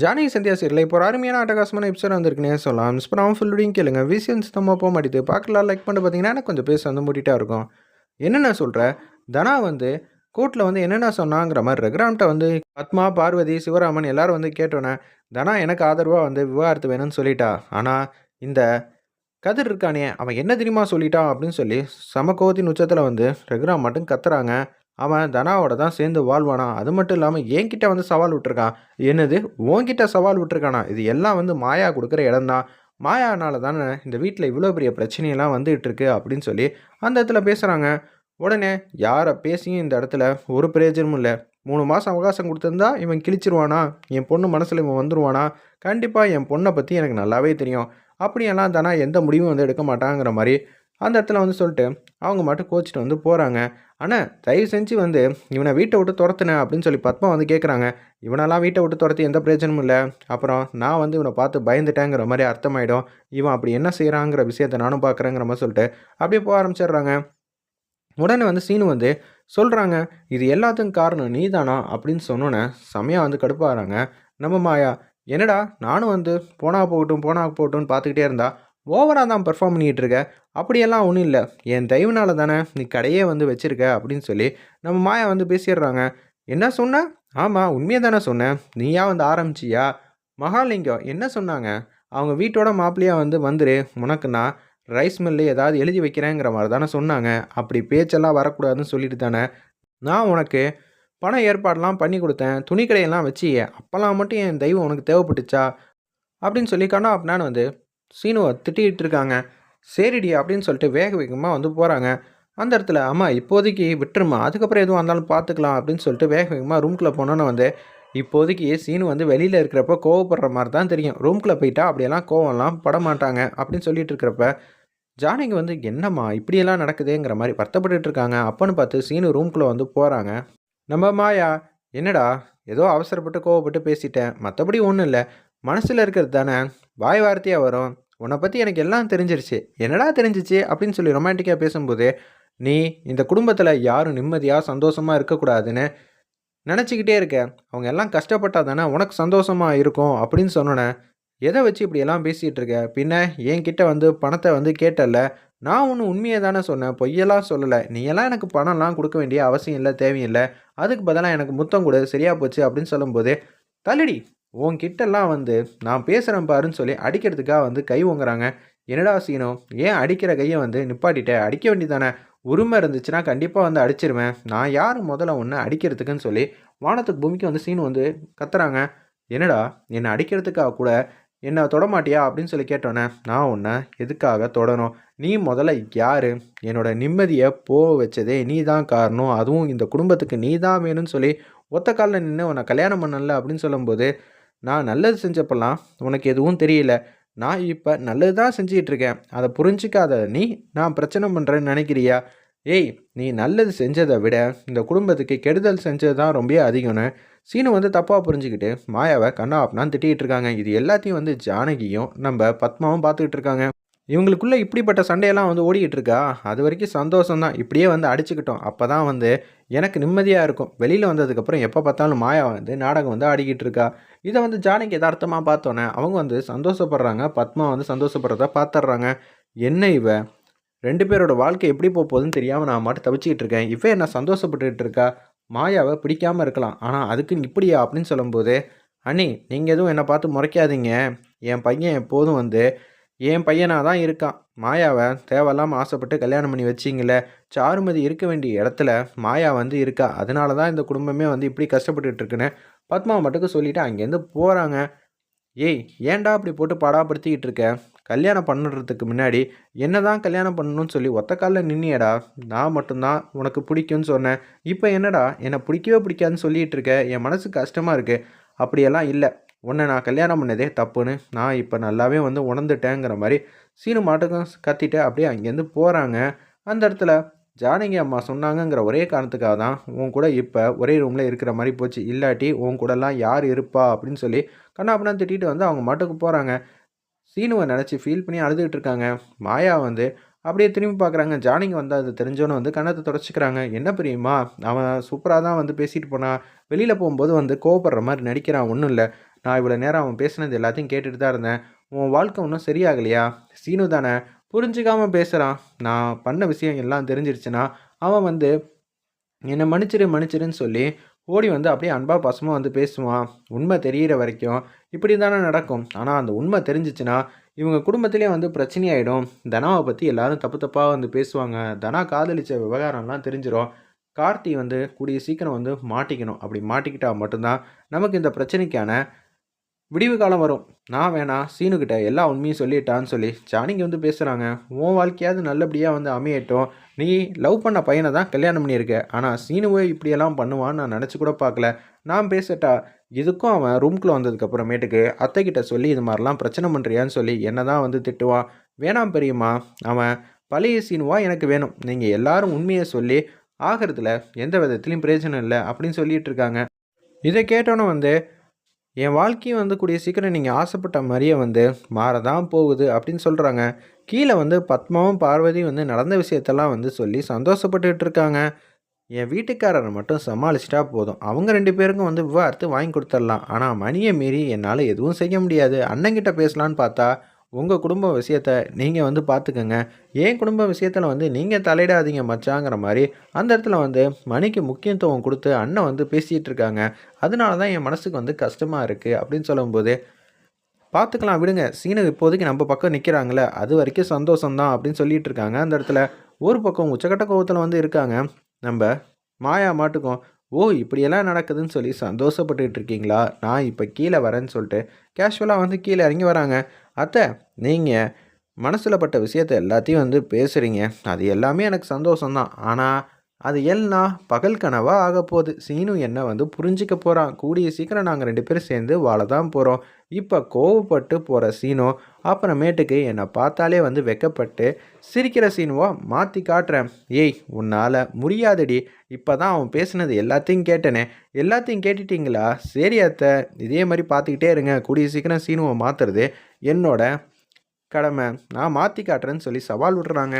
Janaki Sandhya serial இப்போ ஒரு அருமையான அட்டகாசமான எபிசோட் வந்திருக்குனே சொல்லலாம். மிஸ் பண்ணாமல் ஃபுல்லுடையும் கேளுங்க. விசியன் சுத்தமாக போக மாட்டேது. பார்க்கலாம் லைக் பண்ணிட்டு பார்த்தீங்கன்னா எனக்கு கொஞ்சம் பேச வந்து மூட்டிகிட்டா இருக்கும். என்னென்ன சொல்கிற தனா வந்து கோர்ட்டில் வந்து என்னென்ன சொன்னாங்கிற மாதிரி ரகுராம்கிட்ட வந்து பத்மா பார்வதி சிவராமன் எல்லாரும் வந்து கேட்டோன்னே தனா எனக்கு ஆதரவாக வந்து விவாகரத்து வேணும்னு சொல்லிட்டா. ஆனால் இந்த கதிர் இருக்கானே அவன் என்ன தெரியுமா சொல்லிட்டான்? அப்படின்னு சொல்லி சம கோவத்தின் உச்சத்தில் வந்து ரகுராம் மட்டும் கத்துறாங்க. அவன் தனாவோட தான் சேர்ந்து வாழ்வானா? அது மட்டும் இல்லாமல் என்கிட்ட வந்து சவால் விட்டுருக்கான் என்னது? உன்கிட்ட சவால் விட்டுருக்கானா? இது எல்லாம் வந்து மாயா கொடுக்குற இடம்தான். மாயானால தானே இந்த வீட்டில் இவ்வளோ பெரிய பிரச்சனையெல்லாம் வந்துகிட்டு இருக்கு அப்படின்னு சொல்லி அந்த இடத்துல பேசுகிறாங்க உடனே யாரை பேசியும் இந்த இடத்துல ஒரு பிரயோஜனமும் இல்லை. மூணு மாதம் அவகாசம் கொடுத்துருந்தா இவன் கிழிச்சிருவானா? என் பொண்ணு மனசில் இவன் வந்துருவானா? கண்டிப்பாக என் பொண்ணை பற்றி எனக்கு நல்லாவே தெரியும். அப்படியெல்லாம் தானே எந்த முடிவும் வந்து எடுக்க மாட்டாங்கிற மாதிரி அந்த இடத்துல வந்து சொல்லிட்டு அவங்க மட்டும் கோச்சிட்டு வந்து போகிறாங்க ஆனால் தயவு செஞ்சு வந்து இவனை வீட்டை விட்டு துரத்துனேன் அப்படின்னு சொல்லி பத்மா வந்து கேட்குறாங்க இவனெல்லாம் வீட்டை விட்டு துரத்தி எந்த பிரயோஜனமும் இல்லை. அப்புறம் நான் வந்து இவனை பார்த்து பயந்துட்டேங்கிற மாதிரி அர்த்தமாயிடும். இவன் அப்படி என்ன செய்கிறாங்கிற விஷயத்தை நானும் பார்க்குறேங்கிற மாதிரி சொல்லிட்டு அப்படியே போக ஆரம்பிச்சிடுறாங்க. உடனே வந்து சீனு வந்து சொல்கிறாங்க இது எல்லாத்துக்கும் காரணம் நீ தானா அப்படின்னு சொன்னோன்னே செமையாக வந்து கடுப்பாகிறாங்க நம்ம மாயா என்னடா? நானும் வந்து போனா போகட்டும் போனா போகட்டும்னு பார்த்துக்கிட்டே இருந்தா ஓவராக தான் பெர்ஃபார்ம் பண்ணிகிட்டு இருக்க. அப்படியெல்லாம் ஒன்றும் இல்லை. என் தயவுனால தானே நீ கடையே வந்து வச்சிருக்க அப்படின்னு சொல்லி நம்ம மாயா வந்து பேசிடுறாங்க. என்ன சொன்ன? ஆமாம் உண்மையை தானே சொன்னேன். நீயா வந்து ஆரம்பிச்சியா? மகாலிங்கம் என்ன சொன்னாங்க? அவங்க வீட்டோட மாப்பிள்ளையாக வந்து வந்துரு. உனக்கு நான் ரைஸ் மில்லு ஏதாவது எழுதி வைக்கிறேங்கிற மாதிரி தானே சொன்னாங்க. அப்படி பேச்செல்லாம் வரக்கூடாதுன்னு சொல்லிட்டு தானே நான் உனக்கு பண ஏற்பாடெல்லாம் பண்ணி கொடுத்தேன். துணி கடையெல்லாம் வச்சு அப்போல்லாம் மட்டும் என் தெய்வம் உனக்கு தேவைப்பட்டுச்சா? அப்படின்னு சொல்லி கண்ணா அப்படின்னான்னு வந்து சீனுவை திட்டிகிட்டு இருக்காங்க. சரிடி அப்படின்னு சொல்லிட்டு வேக வேகமாக வந்து போகிறாங்க அந்த இடத்துல அம்மா இப்போதைக்கு விட்டுருமா அதுக்கப்புறம் எதுவும் வந்தாலும் பார்த்துக்கலாம் அப்படின்னு சொல்லிட்டு வேக வேகமாக ரூம்குள்ளே போனோன்னு வந்து இப்போதைக்கு சீனு வந்து வெளியில் இருக்கிறப்ப கோவப்படுற மாதிரி தான் தெரியும். ரூம்குள்ளே போயிட்டா அப்படியெல்லாம் கோவம்லாம் பட மாட்டாங்க அப்படின்னு சொல்லிட்டு இருக்கிறப்ப ஜானகி வந்து என்னம்மா இப்படியெல்லாம் நடக்குதுங்கிற மாதிரி வருத்தப்பட்டுட்டு இருக்காங்க. அப்போன்னு பார்த்து சீனு ரூம்குள்ளே வந்து போகிறாங்க நம்ம மாயா என்னடா? ஏதோ அவசரப்பட்டு கோவப்பட்டு பேசிட்டேன். மற்றபடி ஒன்றும் இல்லை. மனசில் இருக்கிறது தானே? வாய் வார்த்தையாக வரும். உன்னை பற்றி எனக்கு எல்லாம் தெரிஞ்சிருச்சு. என்னடா தெரிஞ்சிச்சு? அப்படின்னு சொல்லி ரொமான்டிக்காக பேசும்போது நீ இந்த குடும்பத்தில் யாரும் நிம்மதியாக சந்தோஷமாக இருக்கக்கூடாதுன்னு நினச்சிக்கிட்டே இருக்க. அவங்க எல்லாம் கஷ்டப்பட்டால் தானே உனக்கு சந்தோஷமாக இருக்கும். அப்படின்னு சொன்னோன்னே எதை வச்சு இப்படியெல்லாம் பேசிகிட்டு இருக்க? பின்ன என்கிட்ட வந்து பணத்தை வந்து கேட்டல நான் ஒன்று உண்மையை தானே சொன்னேன். பொய்யெல்லாம் சொல்லலை. நீயெல்லாம் எனக்கு பணம்லாம் கொடுக்க வேண்டிய அவசியம் இல்லை தேவையில்லை. அதுக்கு பதிலாக எனக்கு முத்தம் கொடு. சரியாக போச்சு. அப்படின்னு சொல்லும்போது தள்ளுடி. உன்கிட்டலாம் வந்து நான் பேசுகிறேன் பாருன்னு சொல்லி அடிக்கிறதுக்காக வந்து கை ஓங்குறாங்க. என்னடா சீனோ ஏன் அடிக்கிற கையை வந்து நிப்பாட்டிட்ட? அடிக்க வேண்டியதானே உரிமை இருந்துச்சுன்னா கண்டிப்பாக வந்து அடிச்சிருவேன். நான் யார் முதல்ல ஒன்று அடிக்கிறதுக்குன்னு சொல்லி வானத்துக்கு பூமிக்கு வந்து சீனு வந்து கத்துறாங்க. என்னடா என்னை அடிக்கிறதுக்காக கூட என்னை தொடமாட்டியா அப்படின்னு சொல்லி கேட்டோன்னே நான் உன்னை எதுக்காக தொடணும்? நீ முதல்ல யார்? என்னோட நிம்மதியை போக வச்சதே நீ தான் காரணம். அதுவும் இந்த குடும்பத்துக்கு நீ தான் வேணும்னு சொல்லி ஒத்த காலில் நின்று உன்னை கல்யாணம் பண்ணல அப்படின்னு சொல்லும்போது நான் நல்லது செஞ்சப்பெல்லாம் உனக்கு எதுவும் தெரியல. நான் இப்போ நல்லது தான் செஞ்சிகிட்டு இருக்கேன் அதை புரிஞ்சிக்காத நீ நான் பிரச்சனை பண்ணுறேன்னு நினைக்கிறியா? ஏய் நீ நல்லது செஞ்சதை விட இந்த குடும்பத்துக்கு கெடுதல் செஞ்சது தான் ரொம்ப அதிகம்னு சீனு வந்து தப்பாக புரிஞ்சுக்கிட்டு மாயாவை கண்ணா அப்பனான்னு திட்டிகிட்டு இருக்காங்க இது எல்லாத்தையும் வந்து ஜானகியும் நம்ம பத்மாவும் பார்த்துக்கிட்டு இருக்காங்க இவங்களுக்குள்ளே இப்படிப்பட்ட சண்டையெல்லாம் வந்து ஓடிக்கிட்டு இருக்கா அது வரைக்கும் சந்தோஷம் தான் இப்படியே வந்து அடிச்சுக்கிட்டோம். அப்போ தான் வந்து எனக்கு நிம்மதியாக இருக்கும். வெளியில் வந்ததுக்கப்புறம் எப்போ பார்த்தாலும் மாயா வந்து நாடகம் வந்து ஆடிக்கிட்டு இருக்கா இதை வந்து ஜானகி யதார்த்தமாக பார்த்தோன்னே அவங்க வந்து சந்தோஷப்படுறாங்க. பத்மா வந்து சந்தோஷப்படுறத பார்த்துட்றாங்க. என்ன இவ? ரெண்டு பேரோட வாழ்க்கை எப்படி போக போகுதுன்னு தெரியாமல் நான் மட்டும் தவிச்சிக்கிட்டு இருக்கேன் இவ என்ன சந்தோஷப்பட்டுக்கிட்டு இருக்கா மாயாவை பிடிக்காமல் இருக்கலாம். ஆனால் அதுக்கு இப்படியா அப்படின்னு சொல்லும்போது அண்ணி நீங்கள் எதுவும் என்னை பார்த்து முறைக்காதீங்க. என் பையன் எப்போதும் வந்து என் பையனாக தான் இருக்கான். மாயாவை தேவையில்லாமல் ஆசைப்பட்டு கல்யாணம் பண்ணி வச்சிங்களே சாருமதி இருக்க வேண்டிய இடத்துல மாயா வந்து இருக்கா? அதனால தான் இந்த குடும்பமே வந்து இப்படி கஷ்டப்பட்டுட்டு இருக்குன்னு பத்மா மட்டுக்கு சொல்லிவிட்டு அங்கேருந்து போகிறாங்க ஏய் ஏன்டா அப்படி போட்டு பாடாப்படுத்திக்கிட்டு இருக்க? கல்யாணம் பண்ணுறதுக்கு முன்னாடி என்ன தான் கல்யாணம் பண்ணணும்னு சொல்லி ஒத்த காலில் நின்னியடா. நான் மட்டும்தான் உனக்கு பிடிக்கும்னு சொன்னேன். இப்போ என்னடா? என்னை பிடிக்கவே பிடிக்காதுன்னு சொல்லிகிட்டு இருக்க? என் மனசு கஷ்டமாக இருக்குது அப்படியெல்லாம் இல்லை. உன்னை நான் கல்யாணம் பண்ணதே தப்புன்னு நான் இப்போ நல்லாவே வந்து உணர்ந்துட்டேங்கிற மாதிரி சீனு மாட்டுக்கும் கத்திட்டு அப்படியே அங்கேருந்து போகிறாங்க அந்த இடத்துல ஜானகி அம்மா சொன்னாங்கங்கிற ஒரே காரணத்துக்காக தான் உன் கூட இப்போ ஒரே ரூமில் இருக்கிற மாதிரி போச்சு. இல்லாட்டி உன் கூடலாம் யார் இருப்பா அப்படின்னு சொல்லி கண்ணாப்பண்ணா திட்டிட்டு வந்து அவங்க மாட்டுக்கு போகிறாங்க சீனுவை நினச்சி ஃபீல் பண்ணி அழுதுகிட்டு இருக்காங்க. மாயா வந்து அப்படியே திரும்பி பார்க்குறாங்க ஜானிங்க வந்து அது தெரிஞ்சோன்னு வந்து கண்ணத்தை தொடச்சிக்கிறாங்க. என்ன பிரியுமா? அவன் சூப்பராக தான் வந்து பேசிட்டு போனான் வெளியில் போகும்போது வந்து கோவப்படுற மாதிரி நடிக்கிறான். ஒன்றும் இல்லை. நான் இவ்வளோ நேரம் அவன் பேசுனது எல்லாத்தையும் கேட்டுட்டு தான் இருந்தேன். உன் வாழ்க்கை ஒன்றும் சரியாகலையா? சீனு தானே? புரிஞ்சுக்காமல் பேசுகிறான் நான் பண்ண விஷயம் எல்லாம் தெரிஞ்சிருச்சுன்னா அவன் வந்து என்னை மன்னிச்சிரு மன்னிச்சிருன்னு சொல்லி ஓடி வந்து அப்படியே அன்பா பாசமாக வந்து பேசுவான். உண்மை தெரியிற வரைக்கும் இப்படி தானே நடக்கும். ஆனால் அந்த உண்மை தெரிஞ்சிச்சுன்னா இவங்க குடும்பத்திலே வந்து பிரச்சனையாயிடும். தனாவை பற்றி எல்லாரும் தப்பு தப்பாக வந்து பேசுவாங்க. தனா காதலிச்ச விவகாரம்லாம் தெரிஞ்சிடும் கார்த்தி வந்து கூடிய சீக்கிரம் வந்து மாட்டிக்கணும். அப்படி மாட்டிக்கிட்டால் மட்டும்தான் நமக்கு இந்த பிரச்சனைக்கான விடிவு காலம் வரும். நான் வேணாம் சீனுக்கிட்ட எல்லா உண்மையும் சொல்லிட்டான்னு சொல்லி ஜானிங்க வந்து பேசுகிறாங்க உன் வாழ்க்கையாவது நல்லபடியாக வந்து அமையட்டும். நீ லவ் பண்ண பையனை தான் கல்யாணம் பண்ணியிருக்க. ஆனால் சீனுவே இப்படியெல்லாம் பண்ணுவான்னு நான் நினச்சி கூட பார்க்கல. நான் பேசட்டா இதுக்கும் அவன் ரூம்குள்ளே வந்ததுக்கப்புறமேட்டுக்கு அத்தைக்கிட்ட சொல்லி இது மாதிரிலாம் பிரச்சனை பண்ணுறியான்னு சொல்லி என்ன தான் வந்து திட்டுவான் வேணாம் பெரியம்மா. அவன் பழைய சீனுவா எனக்கு வேணும். நீங்கள் எல்லாரும் உண்மையை சொல்லி ஆகிறதுல எந்த விதத்துலையும் பிரயோஜனம் இல்லை அப்படின்னு சொல்லிட்டு இருக்காங்க. இதை கேட்டோன்னே வந்து என் வாழ்க்கையும் வந்து கூடிய சீக்கிரம் நீங்கள் ஆசைப்பட்ட மாதிரியே வந்து மாறதான் போகுது அப்படின்னு சொல்கிறாங்க கீழே வந்து பத்மாவும் பார்வதியும் வந்து நடந்த விஷயத்தெல்லாம் வந்து சொல்லி சந்தோஷப்பட்டுக்கிட்டு இருக்காங்க. என் வீட்டுக்காரரை மட்டும் சமாளிச்சிட்டா போதும். அவங்க ரெண்டு பேருக்கும் வந்து விவாகரத்து வாங்கி கொடுத்துடலாம். ஆனால் மணியை மீறி என்னால் எதுவும் செய்ய முடியாது. அண்ணங்கிட்ட பேசலான்னு பார்த்தா உங்கள் குடும்ப விஷயத்த நீங்கள் வந்து பார்த்துக்கோங்க என் குடும்ப விஷயத்தில் வந்து நீங்கள் தலையிடாதீங்க மச்சாங்கிற மாதிரி அந்த இடத்துல வந்து மணிக்கு முக்கியத்துவம் கொடுத்து அண்ணன் வந்து பேசிகிட்டு இருக்காங்க. அதனால தான் என் மனசுக்கு வந்து கஷ்டமாக இருக்குது அப்படின்னு சொல்லும்போது பார்த்துக்கலாம் விடுங்க. சீனு இப்போதைக்கு நம்ம பக்கம் நிற்கிறாங்களே அது வரைக்கும் சந்தோஷம்தான் அப்படின்னு சொல்லிட்டு இருக்காங்க. அந்த இடத்துல ஒரு பக்கம் உச்சக்கட்ட கோவத்தில் வந்து இருக்காங்க. நம்ம மாயா மாட்டுக்கும் ஓ இப்படியெல்லாம் நடக்குதுன்னு சொல்லி சந்தோஷப்பட்டுட்டு இருக்கீங்களா நான் இப்போ கீழே வரேன்னு சொல்லிட்டு கேஷுவலாக வந்து கீழே இறங்கி வராங்க. அத்தை நீங்கள் மனசில் பட்ட விஷயத்த எல்லாத்தையும் வந்து பேசுகிறீங்க அது எல்லாமே எனக்கு சந்தோஷம்தான். ஆனால் அது எல்லாம் பகல் கனவாக ஆக போகுது சீனு என்ன வந்து புரிஞ்சிக்க போகிறான் கூடிய சீக்கிரம் நாங்கள் ரெண்டு பேரும் சேர்ந்து வாழ தான் போகிறோம் இப்போ கோவப்பட்டு போகிற சீனோ அப்புறமேட்டுக்கு என்னை பார்த்தாலே வந்து வெக்கப்பட்டு சிரிக்கிற சீனுவா மாற்றி காட்டுறேன். ஏய் உன்னால் முடியாதடி. இப்போ தான் அவன் பேசுனது எல்லாத்தையும் கேட்டனே. எல்லாத்தையும் கேட்டுட்டிங்களா? சரி அத்தை. இதே மாதிரி பார்த்துக்கிட்டே இருங்க. கூடிய சீக்கிரம் சீனுவை மாற்றுறது என்னோட கடமை. நான் மாற்றி காட்டுறேன்னு சொல்லி சவால் விடுறாங்க